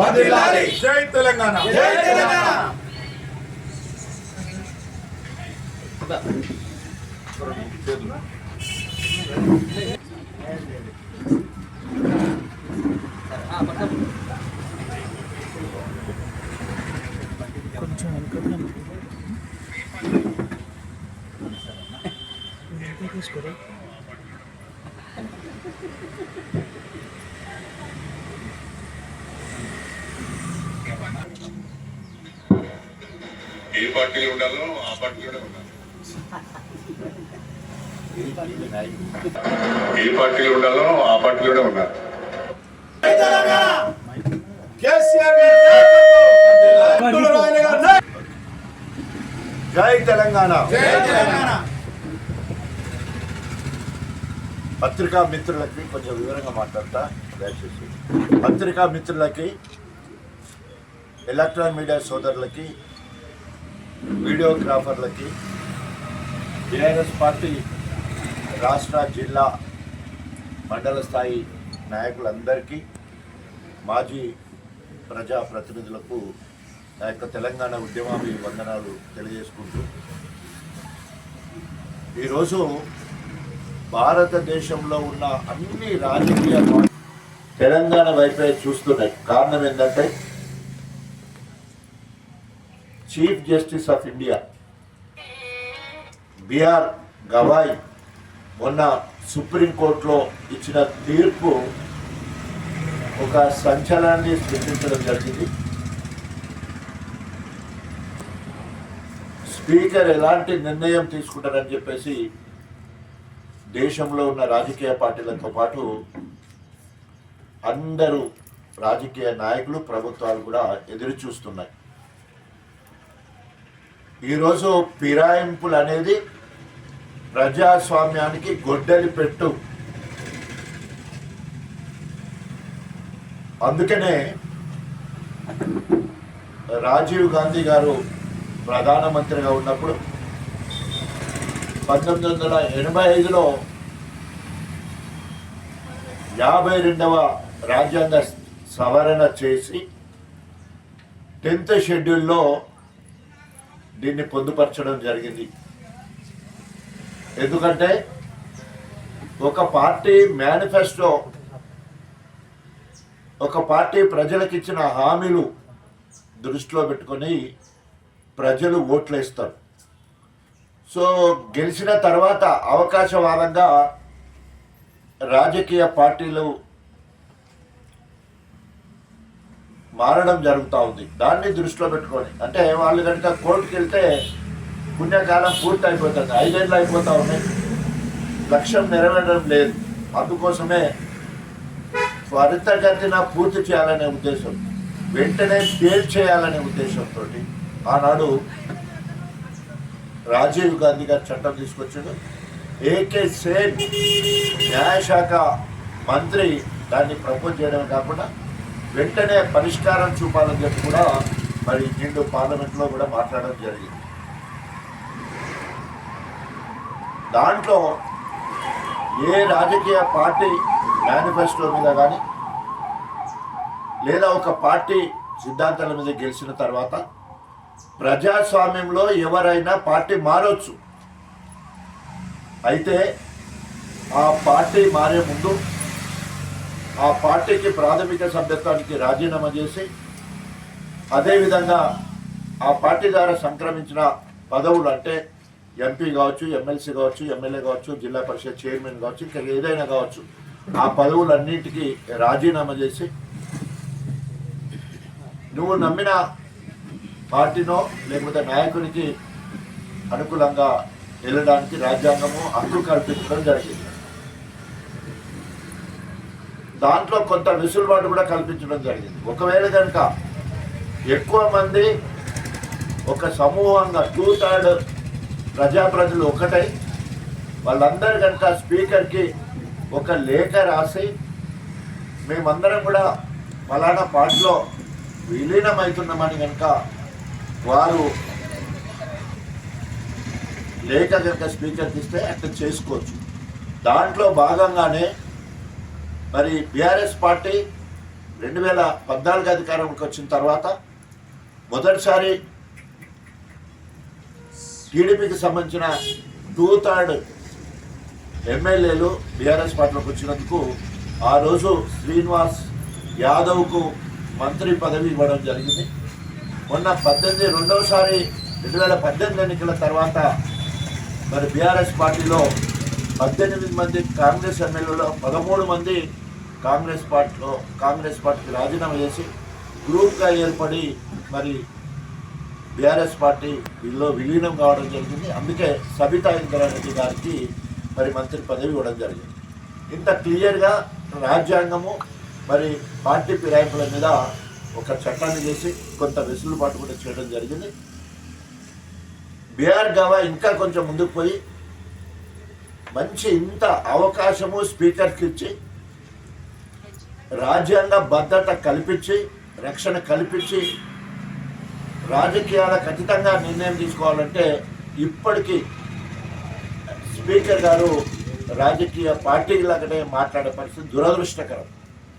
వర్ధిల్లాలి. జై తెలంగాణ. జై తెలంగాణ. ఏ పార్టీలో ఉండాలో ఆ పార్టీలోనే ఉండాలి ఏ పార్టీలో ఉండాలో ఆ పార్టీలోనే ఉండాలి జై తెలంగాణ కేసీఆర్ గారి నాయకత్వం. అబ్దుల్ రాయన్ గారి నాయకత్వం. జై తెలంగాణ జై తెలంగాణ పత్రికా మిత్రులకి కొంచెం వివరంగా మాట్లాడతా దయచేసి పత్రికా మిత్రులకి ఎలక్ట్రానిక్ మీడియా సోదరులకి వీడియోగ్రాఫర్లకి టీఆర్ఎస్ పార్టీ రాష్ట్ర జిల్లా మండల స్థాయి నాయకులందరికీ మాజీ ప్రజా ప్రతినిధులకు నా యొక్క తెలంగాణ ఉద్యమాభి వందనాలు తెలియజేసుకుంటూ ఈరోజు భారతదేశంలో ఉన్న అన్ని రాజకీయ తెలంగాణ వైపే చూస్తున్నాయి. కారణం ఏంటంటే chief justice of India B R Gavai సుప్రీంకోర్టులో ఇచ్చిన తీర్పు ఒక సంచలనాన్ని సృష్టించడం జరిగింది. స్పీకర్ ఎలాంటి నిర్ణయం తీసుకుంటారని చెప్పేసి దేశంలో ఉన్న రాజకీయ పార్టీలతో పాటు అందరూ రాజకీయ నాయకులు ప్రభుత్వాలు కూడా ఎదురు చూస్తున్నాయి ఈరోజు ఫిరాయింపులు అనేది ప్రజాస్వామ్యానికి గొడ్డలి పెట్టు. అందుకనే రాజీవ్ గాంధీ గారు ప్రధానమంత్రిగా ఉన్నప్పుడు పంతొమ్మిది వందల ఎనభై ఐదులో యాభై రెండవ రాజ్యాంగ సవరణ చేసి టెన్త్ షెడ్యూల్లో దీన్ని పొందుపరచడం జరిగింది. ఎందుకంటే ఒక పార్టీ మేనిఫెస్టో ఒక పార్టీ ప్రజలకు ఇచ్చిన హామీలు దృష్టిలో పెట్టుకొని ప్రజలు ఓట్లు వేస్తారు సో గెలిచిన తర్వాత అవకాశవాదంగా రాజకీయ పార్టీలు మారడం జరుగుతూ ఉంది. దాన్ని దృష్టిలో పెట్టుకొని అంటే వాళ్ళు కనుక కోర్టుకి వెళ్తే పుణ్యకాలం పూర్తి అయిపోతుంది ఐదేళ్ళు అయిపోతూ ఉన్నాయి. లక్ష్యం నెరవేరడం లేదు. అందుకోసమే త్వరితగతిన పూర్తి చేయాలనే ఉద్దేశం వెంటనే తేల్చేయాలనే ఉద్దేశంతో ఆనాడు రాజీవ్ గాంధీ గారు చట్టం తీసుకొచ్చాడు. ఏకే సేన్ న్యాయశాఖ మంత్రి దాన్ని ప్రపోజ్ చేయడమే కాకుండా వెంటనే పరిష్కారం చూపాలని చెప్పి కూడా మరి నిండు పార్లమెంట్లో కూడా మాట్లాడడం జరిగింది. దాంట్లో ఏ రాజకీయ పార్టీ మేనిఫెస్టో మీద కానీ లేదా ఒక పార్టీ సిద్ధాంతాల మీద గెలిచిన తర్వాత ప్రజాస్వామ్యంలో ఎవరైనా పార్టీ మారొచ్చు. అయితే ఆ పార్టీ మారే ముందు ఆ పార్టీకి ప్రాథమిక సభ్యత్వానికి రాజీనామా చేసి అదేవిధంగా ఆ పార్టీ ద్వారా సంక్రమించిన పదవులు అంటే ఎంపీ కావచ్చు ఎమ్మెల్సీ కావచ్చు ఎమ్మెల్యే కావచ్చు జిల్లా పరిషత్ చైర్మన్ కావచ్చు ఇంకా ఏదైనా కావచ్చు ఆ పదవులన్నింటికి రాజీనామా చేసి నువ్వు నమ్మిన పార్టీనో లేకపోతే నాయకునికి అనుకూలంగా వెళ్ళడానికి రాజ్యాంగము హక్కు కల్పించడం జరిగింది. దాంట్లో కొంత వెసులుబాటు కూడా కల్పించడం జరిగింది. ఒకవేళ కనుక ఎక్కువ మంది ఒక సమూహంగా టూ థర్డ్ ప్రజాప్రతినిధులు ఒకటై వాళ్ళందరూ కనుక స్పీకర్కి ఒక లేఖ రాసి మేమందరం కూడా ఫలానా పార్టీలో విలీనమవుతున్నామని కనుక వారు లేఖ కనుక స్పీకర్కి ఇస్తే అట్లా చేసుకోవచ్చు. దాంట్లో భాగంగానే మరి బీఆర్ఎస్ పార్టీ రెండు వేల పద్నాలుగు అధికారంలోకి వచ్చిన తర్వాత మొదటిసారి టీడీపీకి సంబంధించిన టూ థర్డ్ ఎమ్మెల్యేలు బీఆర్ఎస్ పార్టీలోకి వచ్చినందుకు ఆ రోజు శ్రీనివాస్ యాదవ్కు మంత్రి పదవి ఇవ్వడం జరిగింది. మొన్న పద్దెనిమిది రెండవసారి రెండు వేల పద్దెనిమిది ఎన్నికల తర్వాత మరి బీఆర్ఎస్ పార్టీలో పద్దెనిమిది మంది కాంగ్రెస్ ఎమ్మెల్యేలో పదమూడు మంది కాంగ్రెస్ పార్టీలో కాంగ్రెస్ పార్టీకి రాజీనామా చేసి గ్రూప్గా ఏర్పడి మరి బీఆర్ఎస్ పార్టీ వీళ్ళలో విలీనం కావడం జరిగింది. అందుకే సబితా ఇంద్రారెడ్డి గారికి మరి మంత్రి పదవి ఇవ్వడం జరిగింది. ఇంత క్లియర్గా రాజ్యాంగము మరి పార్టీ ఫిరాయింపుల మీద ఒక చట్టాన్ని చేసి కొంత వెసులుబాటు కూడా చేయడం జరిగింది. బీఆర్ గవా ఇంకా కొంచెం ముందుకు పోయి మంచి ఇంత అవకాశము స్పీకర్కి ఇచ్చి రాజ్యాంగ భద్రత కల్పించి రక్షణ కల్పించి రాజకీయాల ఖచ్చితంగా నిర్ణయం తీసుకోవాలంటే ఇప్పటికీ స్పీకర్ గారు రాజకీయ పార్టీలకనే మాట్లాడే పరిస్థితి దురదృష్టకరం.